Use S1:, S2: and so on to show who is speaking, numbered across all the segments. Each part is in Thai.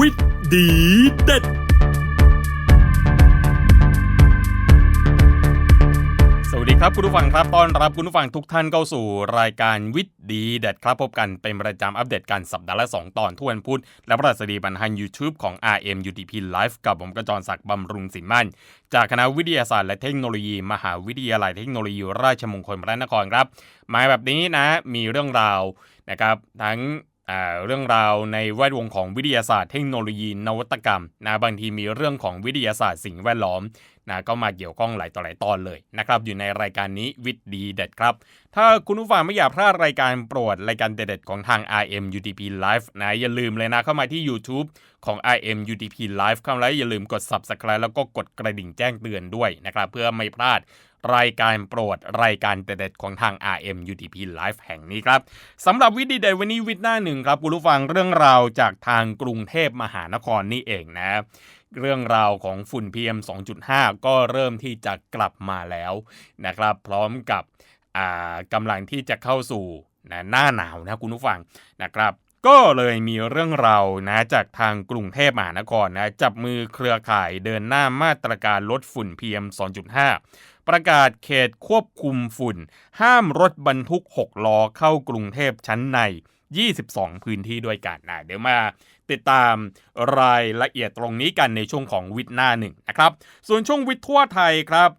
S1: วิทย์ดีเด็ด สวัสดีครับคุณผู้ฟังครับต้อนรับคุณผู้ฟังทุกท่านเข้าสู่รายการวิทย์ดีเด็ดครับพบกันเป็นประจำอัปเดตกันสัปดาห์ละ 2 ตอนทุกวันพุธและพระสดีบันทัน YouTube ของ RM UTP Live กับผมกระจรศักดิ์บำรุงสินมั่น จากคณะวิทยาศาสตร์และเทคโนโลยี มหาวิทยาลัยเทคโนโลยีราชมงคลพระนครครับ มาแบบนี้นะมีเรื่องราวนะครับทั้ง เรื่องราวในแวดวงของวิทยาศาสตร์เทคโนโลยีนวัตกรรมนะบางทีมีเรื่องของวิทยาศาสตร์สิ่งแวดล้อม นะก็มาเกี่ยวข้องหลายต่อหลายตอนเลยนะครับอยู่ในรายการนี้วิทย์ดีเด็ดครับ ถ้าคุณผู้ฟังไม่อยากพลาดรายการโปรดรายการเด็ดของทาง RM UTP Live นะอย่าลืมเลยนะเข้ามาที่ YouTube ของ RM UTP Live เข้ามาแล้วอย่าลืมกด Subscribe แล้วก็กดกระดิ่งแจ้งเตือนด้วยนะครับเพื่อไม่พลาดรายการโปรดรายการเด็ดของทาง RM UTP Live แห่งนี้ครับสำหรับวิดีเดวันนี้วิดหน้าหนึ่งครับคุณผู้ฟังเรื่องราวจากทางกรุงเทพมหานครนี่เองนะ เรื่องราวของฝุ่น PM 2.5 ก็เริ่มที่จะกลับมาแล้วนะครับ พร้อมกับกำลังที่จะเข้าสู่นะหน้าหนาวนะคุณผู้ฟังนะครับ ก็เลยมีเรื่องราวนะจากทางกรุงเทพมหานครนะจับมือเครือข่ายเดินหน้ามาตรการลดฝุ่น PM 2.5 ประกาศเขตควบคุมฝุ่น ห้ามรถบรรทุก 6 ล้อเข้ากรุงเทพชั้นใน 22 พื้นที่ด้วยกันนะเดี๋ยวมาติดตามรายละเอียดตรงนี้กันในช่วงของวิทย์หน้าหนึ่งนะครับ ส่วนช่วงวิทย์ทั่วไทยครับ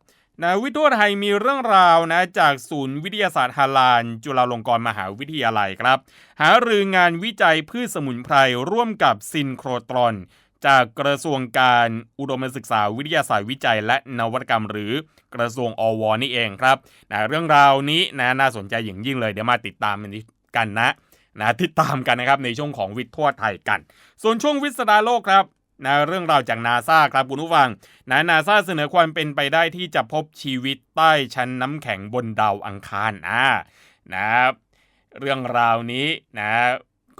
S1: นะวิทย์ทั่วไทยมีเรื่องราวนะจากศูนย์วิทยาศาสตร์ฮาลาน จุฬาลงกรณ์มหาวิทยาลัยครับ หารืองานวิจัยพืชสมุนไพรร่วมกับซินโครตรอน จากกระทรวงการอุดมศึกษาวิทยาศาสตร์วิจัย และนวัตกรรม หรือกระทรวงอวนี่เองครับนะเรื่องราวนี้นะน่าสนใจอย่างยิ่งเลยเดี๋ยวมาติดตามกันนะนะติดตามกันนะครับในช่วงของวิทย์ทั่วไทยกัน ส่วนช่วงวิสดาโลกครับนะเรื่องราวจากนาซาครับคุณผู้ฟังนะนาซาเสนอความเป็นไปได้ที่จะพบชีวิตใต้ชั้นน้ำแข็งบนดาวอังคารอ่านะเรื่องราวนี้นะ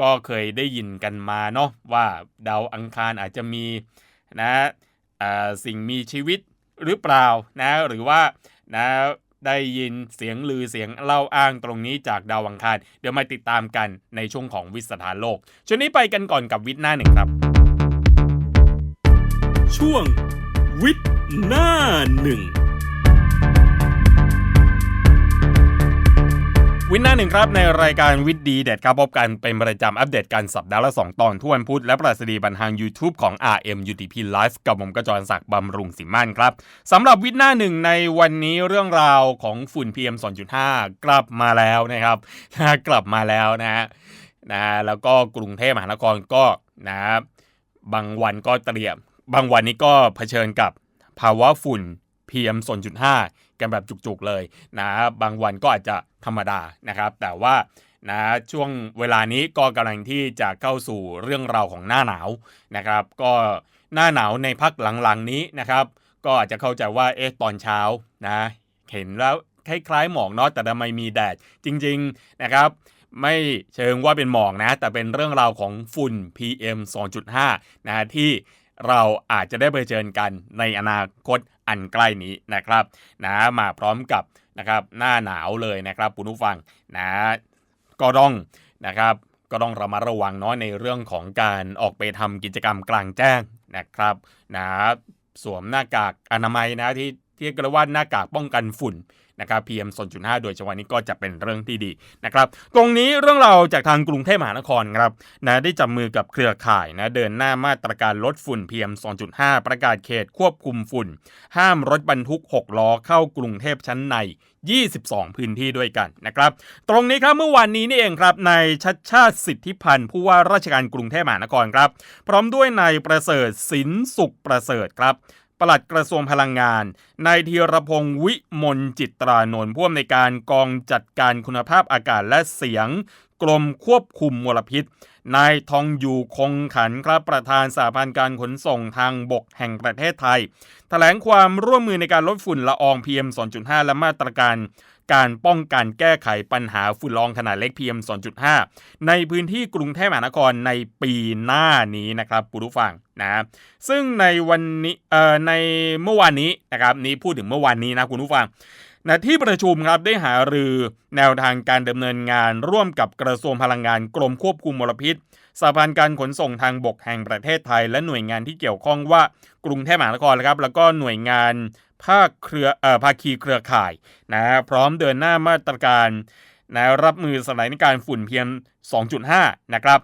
S1: ก็เคยได้ยินกันมาเนาะว่าดาวอังคารอาจจะมีนะสิ่งมีชีวิตหรือเปล่านะหรือว่านะได้ยินเสียงลือเสียงเล่าอ้างตรงนี้จากดาวอังคาร เดี๋ยวมาติดตามกันในช่วงของวิสถานโลกช่วงนี้ไปกันก่อนกับวิทย์หน้าหนึ่งครับ ช่วงวิทย์หน้าหนึ่ง วินหน้าหนึ่งครับในรายการวิดดีเด็ดครับพบกันเป็นประจำอัปเดตกันสัปดาห์ละ 2 ตอนทุกวันพุธและประสิทธิบันทาง YouTube ของ RM UTP Live กับผมกระจรศักดิ์บำรุงสิมั่นครับสำหรับวิดหน้าหนึ่งในวันนี้เรื่องราวของฝุ่น PM 2.5 กลับมาแล้วนะครับกลับมาแล้วนะฮะนะแล้วก็กรุงเทพมหานครก็นะบางวันก็เตรียม บางวันนี้ก็เผชิญกับภาวะฝุ่น PM 2.5 กันแบบจุกๆเลยนะบางวันก็อาจจะธรรมดานะครับ แต่ว่านะช่วงเวลานี้ก็กำลังที่จะเข้าสู่เรื่องราวของหน้าหนาวนะครับ ก็หน้าหนาวในพักหลังๆนี้นะครับ ก็อาจจะเข้าใจว่าเอ๊ะตอนเช้านะเห็นแล้วคล้ายๆหมอกเนาะแต่ทำไมมีแดดจริง ๆนะครับไม่เชิงว่าเป็นหมอกนะ แต่เป็นเรื่องราวของฝุ่น PM 2.5 นะที่ เราอาจจะได้ไปเจอกันในอนาคตอันใกล้นี้นะครับนะมาพร้อมกับนะครับหน้าหนาวเลยนะครับคุณผู้ฟังนะก็ต้องนะครับก็ต้องระมัดระวังน้อยในเรื่องของการออกไปทำกิจกรรมกลางแจ้งนะครับนะสวมหน้ากากอนามัยนะที่ ที่กระว่าหน้ากากป้องกันฝุ่นนะครับ PM 2.5 โดยเฉพาะนี้ก็จะเป็นเรื่องที่ดีนะครับ ตรงนี้เรื่องเราจากทางกรุงเทพมหานครครับนะได้จับมือกับเครือข่ายนะเดินหน้ามาตรการลดฝุ่น PM 2.5 ประกาศเขตควบคุมฝุ่น ห้ามรถบรรทุก 6 ล้อเข้ากรุงเทพชั้นใน 22 พื้นที่ด้วยกันนะครับ ตรงนี้ครับเมื่อวานนี้นี่เองครับนายชัดชาติสิทธิพันธ์ผู้ว่าราชการกรุงเทพมหานครครับ พร้อมด้วยนายประเสริฐสินสุขประเสริฐครับ ปลัดกระทรวงพลังงานนายธีรพงศ์วิมลจิตรานนท์ผู้อำนวยการกองจัดการคุณภาพอากาศและเสียง กรมควบคุมมลพิษ นายทองอยู่คงขันครับประธานสาพันธ์การขนส่งทางบกแห่งประเทศไทยถแถลงความร่วมมือในการลดฝุ่นละออง PM 2.5 และมาตรการ การป้องกันแก้ไขปัญหาฝุ่นละอองขนาดเล็ก PM 2.5 ในพื้นที่กรุงเทพมหานครในปีหน้านี้นะครับผู้ฟังนะซึ่งในวันนี้เอ่อในเมื่อวานนี้นะครับนี้พูดถึงเมื่อวานนี้นะคุณผู้ฟังนะที่ประชุมครับได้หารือแนวทางการดำเนินงานร่วมกับกระทรวงพลังงานกรมควบคุมมลพิษสหพันธ์การขนส่งทางบกแห่งประเทศไทย และหน่วยงานที่เกี่ยวข้องว่ากรุงเทพมหานครครับแล้วก็หน่วยงาน ภาคเครือเอ่อภาคีเครือข่ายนะพร้อมเดินหน้ามาตรการนะรับมือสถานการณ์ฝุ่นเพียง 2.5 นะครับ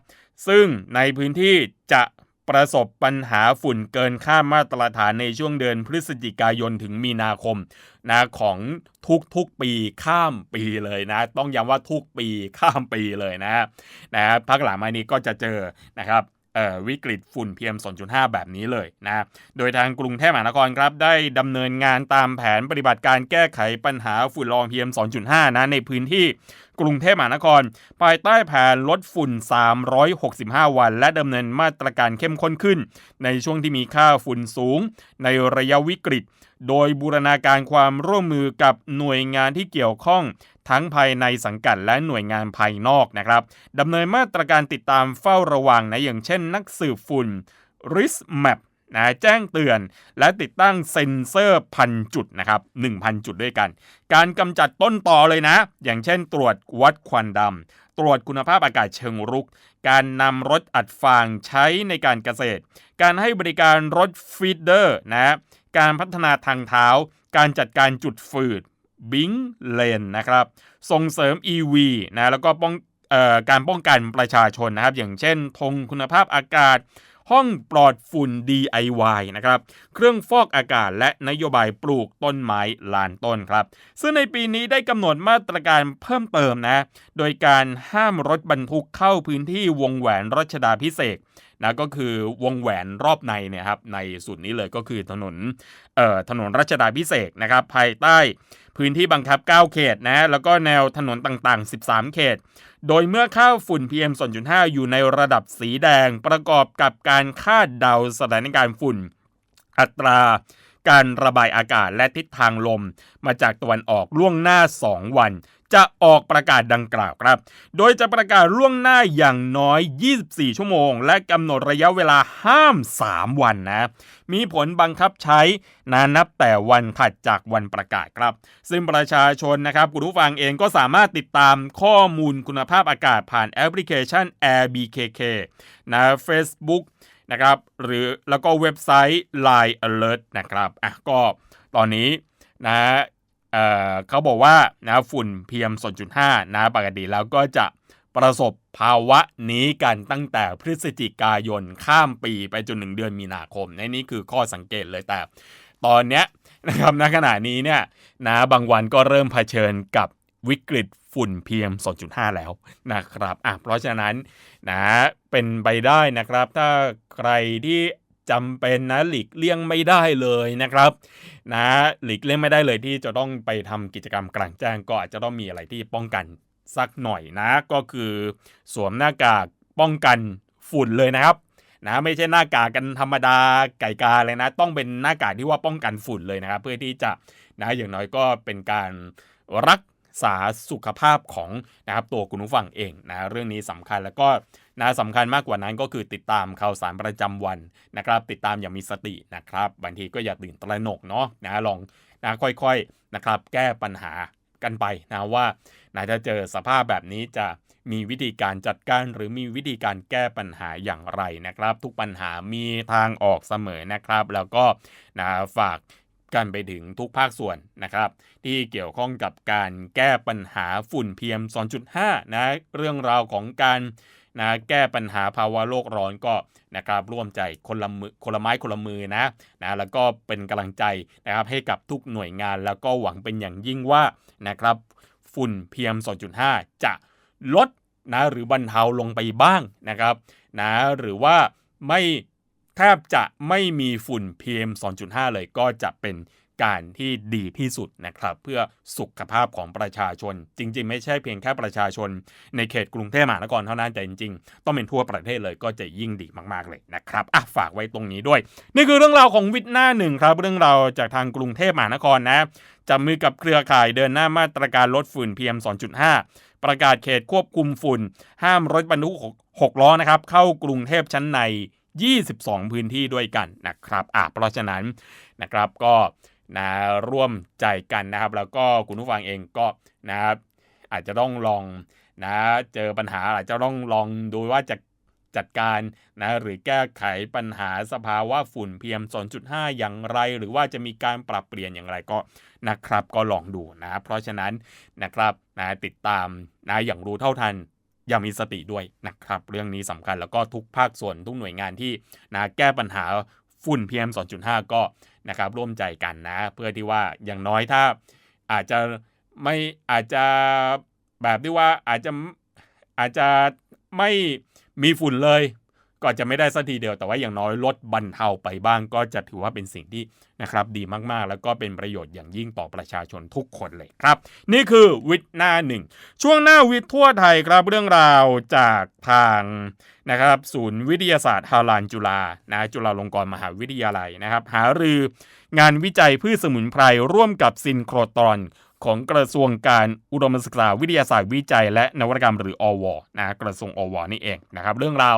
S1: ซึ่งในพื้นที่จะประสบปัญหาฝุ่นเกินค่ามาตรฐานในช่วงเดือนพฤศจิกายนถึงมีนาคมนะของทุกๆปีข้ามปีเลยนะ ต้องย้ำว่าทุกปีข้ามปีเลยนะนะพักหลังมานี้ก็จะเจอนะครับ วิกฤตฝุ่น PM 2.5 แบบนี้เลยนะ โดยทางกรุงเทพมหานครครับได้ดำเนินงานตามแผนปฏิบัติการแก้ไขปัญหาฝุ่นละออง PM 2.5 นะในพื้นที่กรุงเทพมหานคร ภายใต้แผนลดฝุ่น 365 วัน และดำเนินมาตรการเข้มข้นขึ้น ในช่วงที่มีค่าฝุ่นสูง ในระยะวิกฤต โดยบูรณาการความร่วมมือกับหน่วยงานที่เกี่ยวข้อง ทั้งภายในสังกัดและหน่วยงานภายนอกนะครับดำเนินมาตรการติดตามเฝ้าระวังนะอย่างเช่น นักสืบฝุ่น risk map นะแจ้งเตือนและติดตั้งเซ็นเซอร์พันจุดนะครับ1,000 จุดด้วยกัน การกำจัดต้นต่อเลยนะ อย่างเช่นตรวจวัดควันดำ ตรวจคุณภาพอากาศเชิงรุก การนำรถอัดฟางใช้ในการเกษตร การให้บริการรถฟีดเดอร์นะ การพัฒนาทางเท้า การจัดการจุดฝืด บิงเลนนะครับส่งเสริม EV นะแล้วก็ป้องออการป้องกันประชาชนนะครับ อย่างเช่นธงคุณภาพอากาศ ห้องปลอดฝุ่น DIY นะครับ เครื่องฟอกอากาศและนโยบายปลูกต้นไม้ลานต้นครับ ซึ่งในปีนี้ได้กำหนดมาตรการเพิ่มเติมนะ โดยการห้ามรถบรรทุกเข้าพื้นที่วงแหวนรัชดาพิเศษ นะก็คือวงแหวนรอบในเนี่ยครับในสุดนี้เลยก็คือถนนเอ่อถนนรัชดาพิเศษนะครับภายใต้พื้นที่บังคับ 9 เขตนะแล้วก็แนวถนนต่างๆ 13 เขต โดยเมื่อค่าฝุ่น PM 2.5 อยู่ในระดับสีแดงประกอบกับการคาดเดาสถานการณ์ฝุ่น อัตราการระบายอากาศและทิศทางลมมาจากตะวันออกล่วงหน้า 2 วัน จะออกประกาศดังกล่าวครับ โดยจะประกาศล่วงหน้าอย่างน้อย 24 ชั่วโมง และกำหนดระยะเวลาห้าม 3 วันนะ มีผลบังคับใช้นานับแต่วันถัดจากวันประกาศครับ ซึ่งประชาชนนะครับคุณผู้ฟังเองก็สามารถติดตามข้อมูลคุณภาพอากาศผ่านแอปพลิเคชัน Air BKK นะ Facebook นะครับหรือแล้วก็เว็บไซต์ Line Alert นะครับอะก็ตอนนี้นะ เเขาบอกว่านะฝุ่น PM 2.5นะปกติแล้วก็จะประสบภาวะนี้กันตั้งแต่พฤศจิกายนข้ามปีไปจนถึงเดือนมีนาคมในนี่คือข้อสังเกตเลยแต่ ตอนเนี้ยนะครับณขณะนี้เนี่ยนะบางวันก็เริ่มเผชิญกับวิกฤตฝุ่น PM 2.5 แล้วนะครับอะเพราะฉะนั้นนะเป็นไปได้นะครับ ถ้าใครที่ จำเป็นนะหลีกเลี่ยงไม่ได้เลยนะครับนะหลีกเลี่ยงไม่ได้เลยที่จะต้องไปทำกิจกรรมกลางแจ้งก็อาจจะต้องมีอะไรที่ป้องกันสักหน่อยนะ ก็คือสวมหน้ากากป้องกันฝุ่นเลยนะครับนะไม่ใช่หน้ากากกันธรรมดาไก่กาเลยนะ ต้องเป็นหน้ากากที่ว่าป้องกันฝุ่นเลยนะครับ เพื่อที่จะนะอย่างน้อยก็เป็นการรักษาสุขภาพของนะครับตัวคุณผู้ฟังเองนะเรื่องนี้สำคัญแล้วก็ นะสำคัญมากกว่านั้นก็คือติดตามข่าวสารประจำวันนะครับ ติดตามอย่างมีสตินะครับ บางทีก็อย่าตื่นตระหนกเนาะนะลองนะค่อยๆนะครับ แก้ปัญหากันไปนะว่านะถ้าเจอสภาพแบบนี้จะมีวิธีการจัดการหรือมีวิธีการแก้ปัญหาอย่างไรนะครับ ทุกปัญหามีทางออกเสมอนะครับ แล้วก็นะฝากกันไปถึงทุกภาคส่วนนะครับ ที่เกี่ยวข้องกับการแก้ปัญหาฝุ่น PM 2.5 นะเรื่องราวของการ นะแก้ปัญหาภาวะโลกร้อนก็นะครับร่วมใจคนละมือคนละไม้คนละมือนะนะแล้วก็เป็นกำลังใจนะครับให้กับทุกหน่วยงาน แล้วก็หวังเป็นอย่างยิ่งว่านะครับฝุ่น PM 2.5 จะลดนะหรือบรรเทาลงไปบ้างนะครับนะหรือว่าไม่แทบจะไม่มีฝุ่น PM 2.5 เลยก็จะเป็น การที่ดีที่สุดนะครับ เพื่อสุขภาพของประชาชน จริง ๆ ไม่ใช่เพียงแค่ประชาชน ในเขตกรุงเทพมหานครเท่านั้นแต่จริง ๆ ต้องเป็นทั่วประเทศเลยก็จะยิ่งดีมากๆเลยนะครับอะฝากไว้ตรงนี้ด้วย นี่คือเรื่องราวของวิทย์หน้าหนึ่งครับ เรื่องราวจากทางกรุงเทพมหานครนะจับมือกับเครือข่ายเดินหน้ามาตรการลดฝุ่น PM 2.5 ประกาศเขตควบคุมฝุ่น ห้ามรถบรรทุก6ล้อนะครับ เข้ากรุงเทพชั้นใน 22 พื้นที่ด้วยกันนะครับอะเพราะฉะนั้นนะครับก็ นะร่วมใจกันนะครับ แล้วก็คุณผู้ฟังเองก็นะครับอาจจะต้องลองนะเจอปัญหาอาจจะต้องลองดูว่าจะจัดการนะหรือแก้ไขปัญหาสภาวะฝุ่น PM 2.5 อย่างไร หรือว่าจะมีการปรับเปลี่ยนอย่างไรก็นะครับ ก็ลองดูนะเพราะฉะนั้นนะครับนะติดตามนะอย่างรู้เท่าทันอย่างมีสติด้วยนะครับ เรื่องนี้สำคัญแล้วก็ทุกภาคส่วนทุกหน่วยงานที่นะแก้ปัญหา ฝุ่น PM 2.5 ก็นะครับร่วมใจกันนะ เพื่อที่ว่าอย่างน้อยถ้าอาจจะไม่อาจจะแบบที่ว่าอาจจะอาจจะไม่มีฝุ่นเลย ก็จะไม่ได้สักทีเดียวแต่ว่าอย่างน้อยลดบรรเทาไปบ้าง ก็จะถือว่าเป็นสิ่งที่นะครับดีมากๆ แล้วก็เป็นประโยชน์อย่างยิ่งต่อประชาชนทุกคนเลยครับ นี่คือวิทย์หน้าหนึ่งช่วงหน้าวิทย์ทั่วไทยครับเรื่องราวจากทางนะครับศูนย์วิทยาศาสตร์ฮาลานจุฬานะจุฬาลงกรณ์มหาวิทยาลัยนะครับหารืองานวิจัยพืชสมุนไพรร่วมกับซินโครตรอนของกระทรวงการอุดมศึกษาวิทยาศาสตร์วิจัย และนวัตกรรมหรืออวนะกระทรวงอวนี่เองนะครับเรื่องราว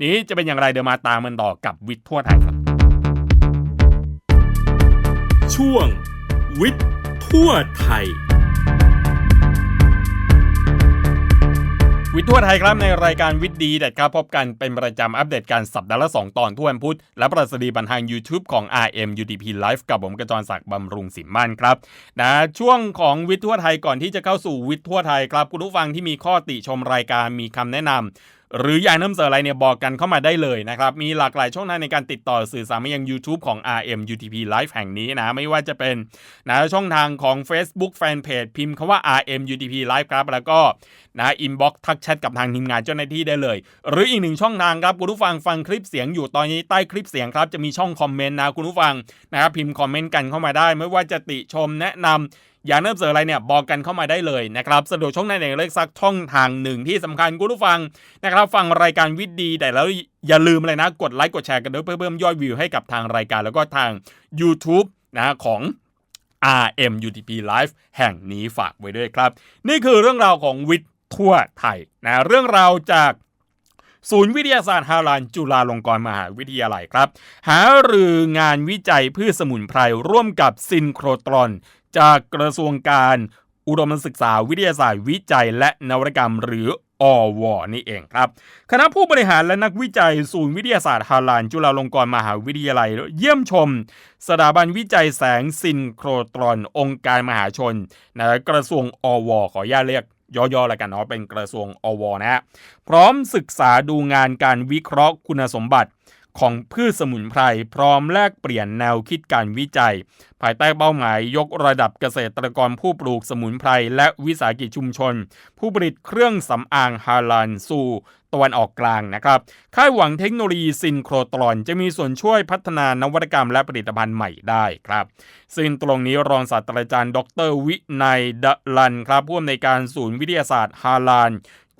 S1: นี้จะเป็นอย่างไรเดี๋ยวมาตามมันต่อกับวิทย์ทั่วไทยครับ
S2: ช่วง วิทย์ทั่วไทย
S1: วิทย์ทั่วไทยครับในรายการวิทย์ดีเด็ดครับพบกันเป็นประจำอัปเดตการสัปดาห์ละ 2 ตอนทุกวันพุธและประสดีบันทาง YouTube ของ RM UDP Live กับผมกระจรศักดิ์บำรุงสิมมั่นครับนะช่วงของวิทย์ทั่วไทยก่อนที่จะเข้าสู่วิทย์ทั่วไทยครับ คุณผู้ฟังที่มีข้อติชมรายการมีคำแนะนำ หรืออยากนำเสนออะไรเนี่ยบอกกันเข้ามาได้เลยนะครับ มีหลากหลายช่องทางในการติดต่อสื่อสารมายัง YouTube ของ RM UTP Live แห่งนี้นะ ไม่ว่าจะเป็นนะช่องทางของ Facebook Fanpage พิมพ์คาว่า RM UTP Live ครับ แล้วก็นะอินบ็อกซ์ทักแชทกับทางทีมงานเจ้าหน้าที่ได้เลย หรืออีกหนึ่งช่องทางครับคุณผู้ฟังฟังคลิปเสียงอยู่ตอนนี้ใต้คลิปเสียงครับจะมีช่องคอมเมนต์นะคุณผู้ฟังนะครับพิมพ์คอมเมนต์กันเข้ามาได้ ไม่ว่าจะติชมแนะนำ อยากเริ่มเสนออะไรเนี่ยบอกกันเข้ามาได้เลยนะครับสะดวกช่องไหนเล็กสักช่องทางหนึ่งที่สำคัญคุณผู้ฟังนะครับฟังรายการวิดีแต่แล้วอย่าลืมเลยนะ กดไลค์กดแชร์กันด้วยเพื่อเพิ่มยอดวิวให้กับทางรายการแล้วก็ทาง YouTube นะของ RMUTP Live แห่งนี้ฝากไว้ด้วยครับ นี่คือเรื่องราวของวิทย์ทั่วไทยนะเรื่องราวจากศูนย์วิทยาศาสตร์ฮาลานจุฬาลงกรณ์มหาวิทยาลัยครับ หารืองานวิจัยพืชสมุนไพรร่วมกับซินโครตรอน จากกระทรวงการ อุดมศึกษาวิทยาศาสตร์วิจัย และนวัตกรรมหรืออวนี่เองครับ คณะผู้บริหารและนักวิจัย ศูนย์วิทยาศาสตร์ฮาลาน จุฬาลงกรณ์มหาวิทยาลัย เยี่ยมชม สถาบันวิจัยแสงซินโครตรอน องค์การมหาชนนะกระทรวงอว ขออนุญาตเรียกย่อๆแล้วกันเนาะเป็นกระทรวงอวนะฮะพร้อมศึกษาดูงานการวิเคราะห์คุณสมบัติ ของพืชสมุนไพรพร้อมแลกเปลี่ยนแนวคิดการวิจัย ภายใต้เป้าหมายยกระดับเกษตรกรผู้ปลูกสมุนไพรและวิสาหกิจชุมชน ผู้ผลิตเครื่องสำอางฮาลานสู่ตะวันออกกลางนะครับค่ายหวังเทคโนโลยีซินโครตรอนจะมีส่วนช่วยพัฒนานวัตกรรมและผลิตภัณฑ์ใหม่ได้ครับซึ่งตรงนี้รองศาสตราจารย์ ดร วินัยดลันครับผู้อำนวยการศูนย์วิทยาศาสตร์ฮาลาน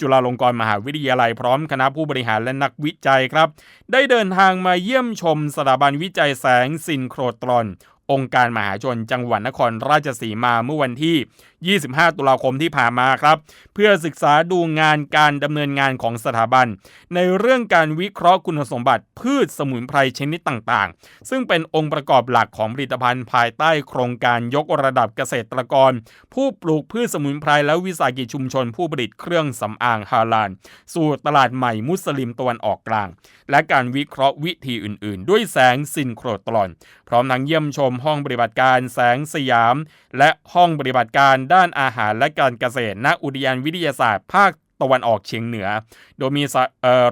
S1: จุฬาลงกรณ์มหาวิทยาลัยพร้อมคณะผู้บริหารและนักวิจัยครับ ได้เดินทางมาเยี่ยมชมสถาบันวิจัยแสงซินโครตรอน องค์การมหาชนจังหวัดนครราชสีมาเมื่อวันที่ 25 ตุลาคมที่ผ่านมาครับ เพื่อศึกษาดูงานการดำเนินงานของสถาบัน ในเรื่องการวิเคราะห์คุณสมบัติ พืชสมุนไพรชนิดต่างๆ ซึ่งเป็นองค์ประกอบหลักของผลิตภัณฑ์ภายใต้โครงการยกระดับเกษตรกร ผู้ปลูกพืชสมุนไพรและวิสาหกิจชุมชนผู้ผลิตเครื่องสำอางฮาลานสู่ตลาดใหม่มุสลิมตะวันออกกลาง และการวิเคราะห์วิธีอื่น ๆ ด้วยแสงซินโครตรอน พร้อมทั้งเยี่ยมชมห้องปฏิบัติการแสงสยาม และห้องปฏิบัติการด้านอาหารและการเกษตรณอุทยานวิทยาศาสตร์ภาคตะวันออกเฉียงเหนือ โดยมี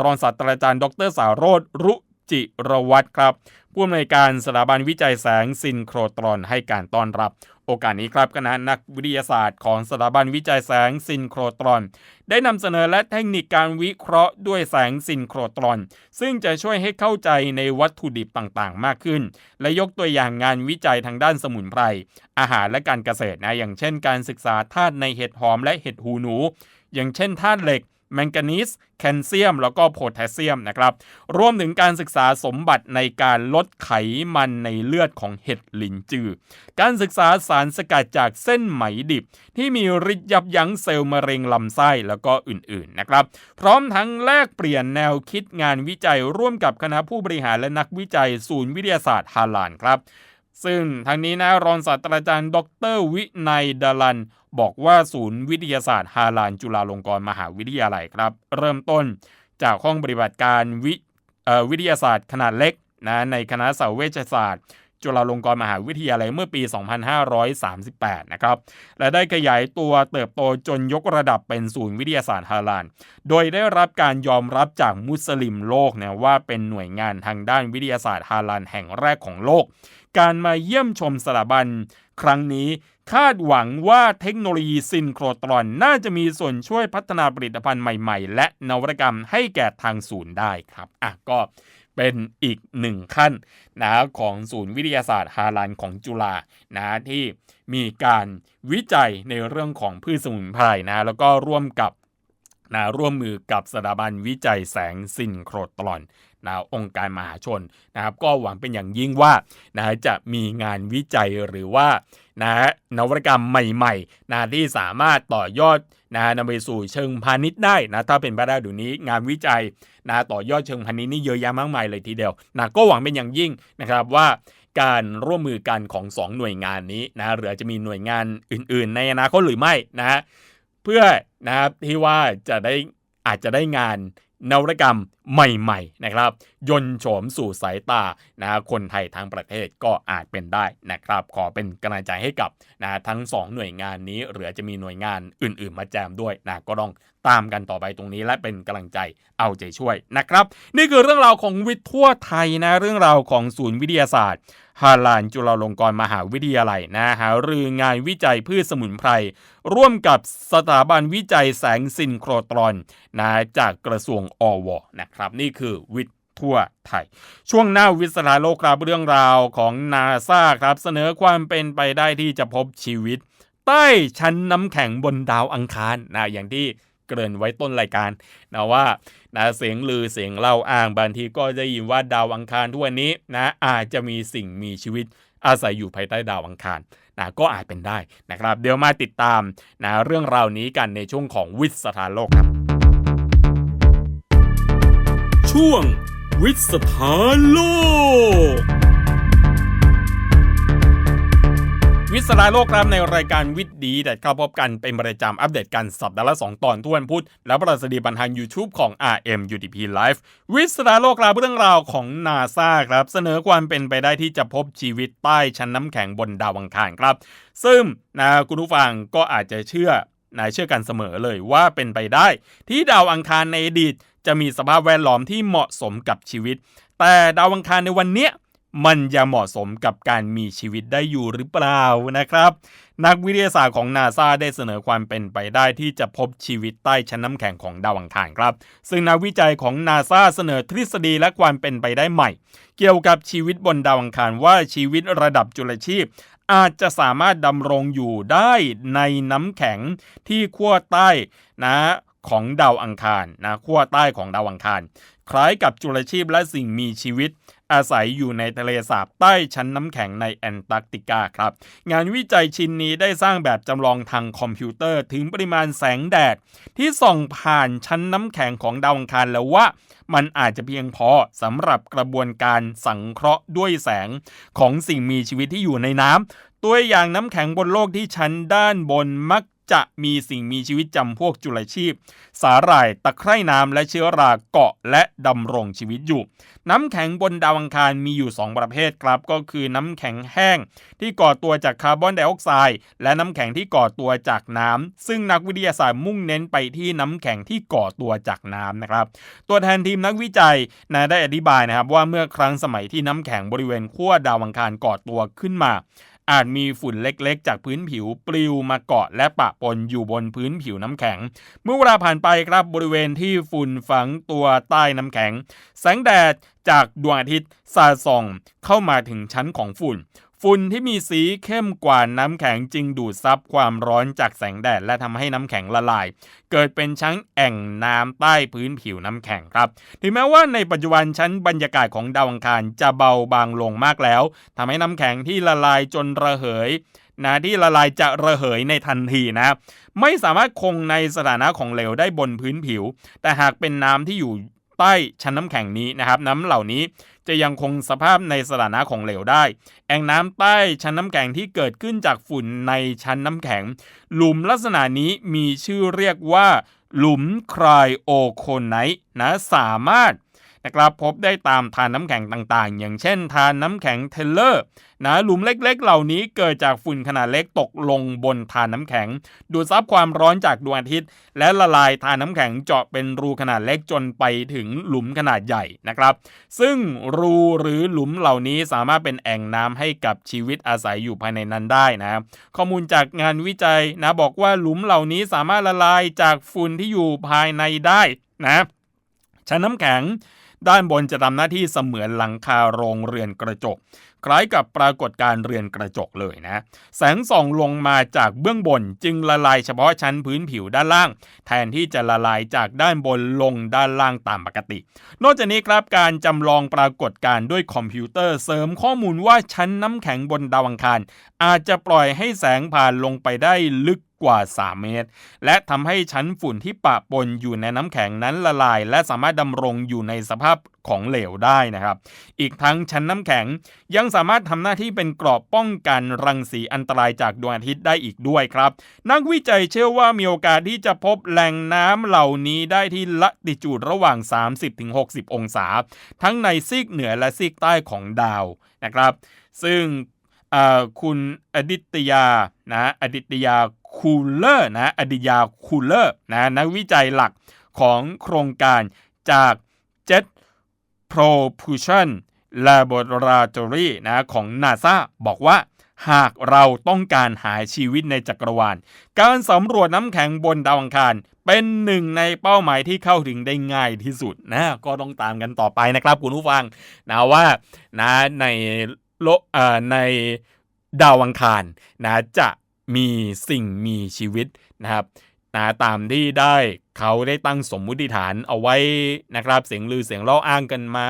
S1: รองศาสตราจารย์ ดรสารโรธรุ จิรวัตรครับผู้อำนวยการสถาบันวิจัยแสงซินโครตรอนให้การต้อนรับ โอกาสนี้ครับคณะนักวิทยาศาสตร์ของสถาบันวิจัยแสงซินโครตรอน ได้นำเสนอและเทคนิคการวิเคราะห์ด้วยแสงซินโครตรอน ซึ่งจะช่วยให้เข้าใจในวัตถุดิบต่างๆ มากขึ้น และยกตัวอย่างงานวิจัยทางด้านสมุนไพรอาหารและการเกษตรนะอย่างเช่น การศึกษาธาตุในเห็ดหอมและเห็ดหูหนู อย่างเช่นธาตุเหล็ก แมงกานีสแคลเซียม แล้วก็โพแทสเซียมนะครับรวมถึงการศึกษาสมบัติในการลดไขมันในเลือดของเห็ดหลินจือ การศึกษาสารสกัดจากเส้นไหมดิบ ที่มีฤทธิ์ยับยั้งเซลล์มะเร็งลำไส้แล้วก็อื่นๆนะครับ พร้อมทั้งแลกเปลี่ยนแนวคิดงานวิจัยร่วมกับคณะผู้บริหารและนักวิจัยศูนย์วิทยาศาสตร์ฮาลานครับ ซึ่งทางนี้นะรองศาสตราจารย์ ดร วินัยดลัน บอกว่าศูนย์วิทยาศาสตร์ฮาลานจุฬาลงกรณ์มหาวิทยาลัยครับ เริ่มต้นจากห้องปฏิบัติการวิวิทยาศาสตร์ขนาดเล็กนะในคณะเสาเวชศาสตร์ จุฬาลงกรณ์มหาวิทยาลัยเมื่อปี 2538 นะครับ และได้ขยายตัวเติบโตจนยกระดับเป็นศูนย์วิทยาศาสตร์ฮาลาน โดยได้รับการยอมรับจากมุสลิมโลกนะว่าเป็นหน่วยงานทางด้านวิทยาศาสตร์ฮาลานแห่งแรกของโลก การมาเยี่ยมชมสถาบันครั้งนี้คาดหวังว่าเทคโนโลยีซินโครตรอนน่าจะมีส่วนช่วยพัฒนาผลิตภัณฑ์ใหม่ ๆ และนวัตกรรมให้แก่ทางศูนย์ได้ครับ อะก็ เป็นอีกหนึ่งขั้นนะของศูนย์วิทยาศาสตร์ฮาลานของจุฬานะที่มีการวิจัยในเรื่องของพืชสมุนไพรนะแล้วก็ร่วมกับนะร่วมมือกับสถาบันวิจัยแสงซินโครตรอนนะองค์การมหาชนนะครับ ก็หวังเป็นอย่างยิ่งว่านะจะมีงานวิจัยหรือว่านะนวัตกรรมใหม่ๆนะที่สามารถต่อยอดนะนำไปสู่เชิงพาณิชย์ได้นะถ้าเป็นไปได้ดูนี้งานวิจัย นะต่อยอดเชิงพาณิชย์นี่เยอะแยะมากมายเลยทีเดียวนะก็หวังเป็นอย่างยิ่งนะครับว่าการร่วมมือกันของ 2 หน่วยงานนี้นะหรือจะมีหน่วยงานอื่น ๆ ในอนาคตหรือไม่นะฮะเพื่อนะครับที่ว่าจะได้อาจจะได้งานนวัตกรรมใหม่ๆนะครับ ยนโฉมสู่สายตานะคนไทยทั้งประเทศก็อาจเป็นได้นะครับ ขอเป็นกำลังใจให้กับนะทั้ง 2 หน่วยงานนี้ หรือจะมีหน่วยงานอื่น ๆ มาแจมด้วยนะก็ต้อง ตามกันต่อไปตรงนี้และเป็นกำลังใจเอาใจช่วยนะครับ นี่คือเรื่องราวของวิทย์ทั่วไทยนะเรื่องราวของศูนย์วิทยาศาสตร์ฮาลานจุฬาลงกรณ์มหาวิทยาลัยนะหารืองานวิจัยพืชสมุนไพร ร่วมกับสถาบันวิจัยแสงซินโครตรอนนะจากกระทรวงอวนะครับ นี่คือวิทย์ทั่วไทย ช่วงหน้าวิสาโลกครับเรื่องราวของนาซาครับ เสนอความเป็นไปได้ที่จะพบชีวิต ใต้ชั้นน้ำแข็งบนดาวอังคารนะอย่างที่ เกริ่นไว้ต้นรายการนะว่านะเสียงลือเสียงเล่าอ้างบางทีก็ได้ยินว่าดาวอังคารทุกวันนี้นะอาจจะมีสิ่งมีชีวิตอาศัยอยู่ภายใต้ดาวอังคารนะก็อาจเป็นได้นะครับ เดี๋ยวมาติดตามนะเรื่องราวนี้กันในช่วงของวิสถานโลกครับ
S2: ช่วงวิสถานโลก
S1: วิสาโลกครับในรายการวิทย์ดีแต่เข้าพบกันเป็นประจำอัปเดตกันสัปดาห์ละ 2 ตอนทุกวันพุธและประสดีบันทาง YouTube ของ RM UDP Live วิสาโลกครับเรื่องราวของนาซาครับ เสนอความเป็นไปได้ที่จะพบชีวิตใต้ชั้นน้ำแข็งบนดาวอังคารครับ ซึ่งนะคุณผู้ฟังก็อาจจะเชื่อนะเชื่อกันเสมอเลยว่าเป็นไปได้ ที่ดาวอังคารในอดีตจะมีสภาพแวดล้อมที่เหมาะสมกับชีวิต แต่ดาวอังคารในวันเนี้ย มันจะเหมาะสมกับการมีชีวิตได้อยู่หรือเปล่านะครับ นักวิทยาศาสตร์ของนาซาได้เสนอความเป็นไปได้ที่จะพบชีวิตใต้ชั้นน้ำแข็งของดาวอังคารครับ ซึ่งนักวิจัยของนาซาเสนอทฤษฎีและความเป็นไปได้ใหม่ เกี่ยวกับชีวิตบนดาวอังคารว่าชีวิตระดับจุลชีพ อาจจะสามารถดำรงอยู่ได้ในน้ำแข็งที่ขั้วใต้นะ ของดาวอังคารนะขั้วใต้ของดาวอังคาร คล้ายกับจุลชีพและสิ่งมีชีวิต อาศัยอยู่ในทะเลสาบใต้ชั้นน้ำแข็งในแอนตาร์กติกาครับ งานวิจัยชิ้นนี้ได้สร้างแบบจำลองทางคอมพิวเตอร์ถึงปริมาณแสงแดด ที่ส่องผ่านชั้นน้ำแข็งของดาวอังคารแล้วว่า มันอาจจะเพียงพอสำหรับกระบวนการสังเคราะห์ด้วยแสงของสิ่งมีชีวิตที่อยู่ในน้ำตัวอย่างน้ำแข็งบนโลกที่ชั้นด้านบนมัก จะมีสิ่งมีชีวิตจำพวกจุลชีพ สาหร่ายตะไคร่น้ำและเชื้อราเกาะและดำรงชีวิตอยู่ น้ำแข็งบนดาวอังคารมีอยู่ 2 ประเภทครับก็คือน้ำแข็งแห้ง ที่ก่อตัวจากคาร์บอนไดออกไซด์และน้ำแข็งที่ก่อตัวจากน้ำซึ่งนักวิทยาศาสตร์มุ่งเน้นไปที่น้ำแข็งที่ก่อตัวจากน้ำนะครับ ตัวแทนทีมนักวิจัยนะได้อธิบายนะครับว่าเมื่อครั้งสมัยที่น้ำแข็งบริเวณขั้วดาวอังคารก่อตัวขึ้นมาอาจมีฝุ่นเล็กๆ จากพื้นผิวปลิวมาเกาะและปะปนอยู่บนพื้นผิวน้ำแข็ง เมื่อเวลาผ่านไปครับบริเวณที่ฝุ่นฝังตัวใต้น้ำแข็ง แสงแดดจากดวงอาทิตย์สาดส่องเข้ามาถึงชั้นของฝุ่น ฝุ่นที่มีสีเข้มกว่าน้ำแข็งจึงดูดซับความร้อนจากแสงแดดและทำให้น้ำแข็งละลาย เกิดเป็นชั้นแอ่งน้ำใต้พื้นผิวน้ำแข็งครับ ถึงแม้ว่าในปัจจุบันชั้นบรรยากาศของดาวอังคารจะเบาบางลงมากแล้วทำให้น้ำแข็งที่ละลายจนระเหยนะที่ละลายจะระเหยในทันทีนะ ไม่สามารถคงในสถานะของเหลวได้บนพื้นผิว แต่หากเป็นน้ำที่อยู่ ใต้ชั้นน้ำแข็งนี้นะครับ น้ำเหล่านี้จะยังคงสภาพในสถานะของเหลวได้ แอ่งน้ำใต้ชั้นน้ำแข็งที่เกิดขึ้นจากฝุ่นในชั้นน้ำแข็ง หลุมลักษณะนี้มีชื่อเรียกว่า หลุมครายโอโคไนท์นะสามารถ นะครับพบได้ตามทานน้ำแข็งต่างๆ อย่างเช่น ทานน้ำแข็งเทเลอร์นะหลุมเล็กๆ เหล่านี้เกิดจากฝุ่นขนาดเล็กตกลงบนทานน้ำแข็ง ดูดซับความร้อนจากดวงอาทิตย์ และละลายทานน้ำแข็งเจาะเป็นรูขนาดเล็กจนไปถึงหลุมขนาดใหญ่นะครับ ซึ่งรูหรือหลุมเหล่านี้สามารถเป็นแอ่งน้ำให้กับชีวิตอาศัยอยู่ภายในนั้นได้นะข้อมูลจากงานวิจัยนะบอกว่าหลุมเหล่านี้สามารถละลายจากฝุ่นที่อยู่ภายในได้นะชั้นน้ำแข็ง ด้านบนจะทำหน้าที่เสมือนหลังคาโรงเรือนกระจก คล้ายกับปรากฏการณ์เรือนกระจกเลยนะ แสงส่องลงมาจากเบื้องบนจึงละลายเฉพาะชั้นพื้นผิวด้านล่าง แทนที่จะละลายจากด้านบนลงด้านล่างตามปกติ นอกจากนี้ครับการจำลองปรากฏการณ์ด้วยคอมพิวเตอร์เสริมข้อมูลว่าชั้นน้ำแข็งบนดาวอังคาร อาจจะปล่อยให้แสงผ่านลงไปได้ลึก กว่า 3 เมตร และทำให้ชั้นฝุ่นที่ปะปนอยู่ในน้ำแข็งนั้นละลาย และสามารถดำรงอยู่ในสภาพของเหลวได้นะครับ อีกทั้งชั้นน้ำแข็งยังสามารถทำหน้าที่เป็นกรอบป้องกันรังสีอันตรายจากดวงอาทิตย์ได้อีกด้วยครับ นักวิจัยเชื่อว่ามีโอกาสที่จะพบแหล่งน้ำเหล่านี้ได้ที่ละติจูดระหว่าง 30-60 องศา ทั้งในซีกเหนือและซีกใต้ของดาวนะครับ ซึ่งคุณอดิตยานะอดิตยา คูลเลอร์นะอดิยาคูลเลอร์นะนักวิจัยหลักของโครงการจาก Jet Propulsion Laboratory นะของ NASA บอกว่า หากเราต้องการหาชีวิตในจักรวาล การสำรวจน้ำแข็งบนดาวอังคาร เป็นหนึ่งในเป้าหมายที่เข้าถึงได้ง่ายที่สุดนะก็ต้องตามกันต่อไปนะครับคุณผู้ฟังนะว่านะในโลกในดาวอังคารนะจะ มีสิ่งมีชีวิตนะครับนะตามที่ได้เขาได้ตั้งสมมุติฐานเอาไว้นะครับเสียงลือเสียงเล่าอ้างกันมา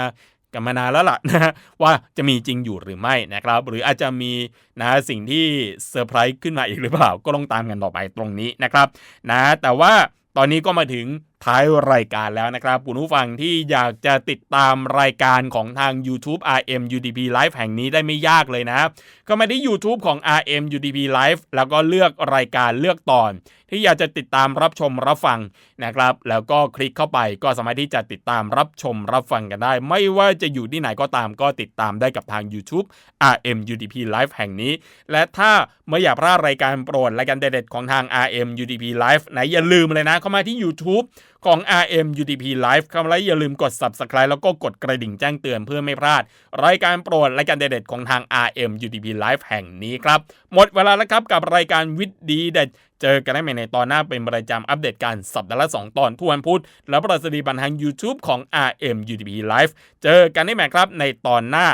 S1: กันมานานแล้วล่ะนะฮะว่าจะมีจริงอยู่หรือไม่นะครับ หรืออาจจะมีนะสิ่งที่เซอร์ไพรส์ขึ้นมาอีกหรือเปล่า ก็ต้องตามกันต่อไปตรงนี้นะครับนะแต่ว่าตอนนี้ก็มาถึง ท้ายรายการแล้วนะครับคุณผู้ฟังที่อยากจะติดตามรายการของทาง YouTube RM UDP Live แห่งนี้ได้ไม่ยากเลยนะ ก็มาที่ YouTube ของ RM UDP Live แล้วก็เลือกรายการเลือกตอน ที่อยากจะติดตามรับชมรับฟังนะครับ แล้วก็คลิกเข้าไปก็สามารถที่จะติดตามรับชมรับฟังกันได้ ไม่ว่าจะอยู่ที่ไหนก็ตามก็ติดตามได้กับทาง YouTube RM UDP Live แห่งนี้ และถ้าไม่อยากพลาดรายการโปรดรายการเด็ดๆของทาง RM UDP Live ไหนอย่าลืมเลยนะเข้ามาที่ YouTube ของ RM UDP Live เข้ามาแล้วอย่าลืมกด Subscribe แล้วก็กดกระดิ่งแจ้งเตือนเพื่อไม่พลาด รายการโปรดรายการเด็ดๆของทาง RM UDP Live แห่งนี้ครับ หมดเวลาแล้วครับกับรายการวิทย์ดีเด็ดเจอกันได้ใหม่ในตอนหน้าเป็นประจำอัปเดตการสัปดาห์ละ 2 ตอนทุกวันพุธและประสดีบันทาง YouTube ของ RM UDP Live เจอกันได้ใหม่ครับในตอนหน้า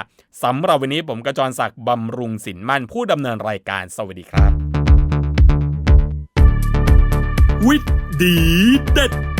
S1: สำหรับวันนี้ผมกระจรศักดิ์บำรุงสินมั่นผู้ดำเนินรายการสวัสดีครับ
S2: วิทย์ดีเด็ด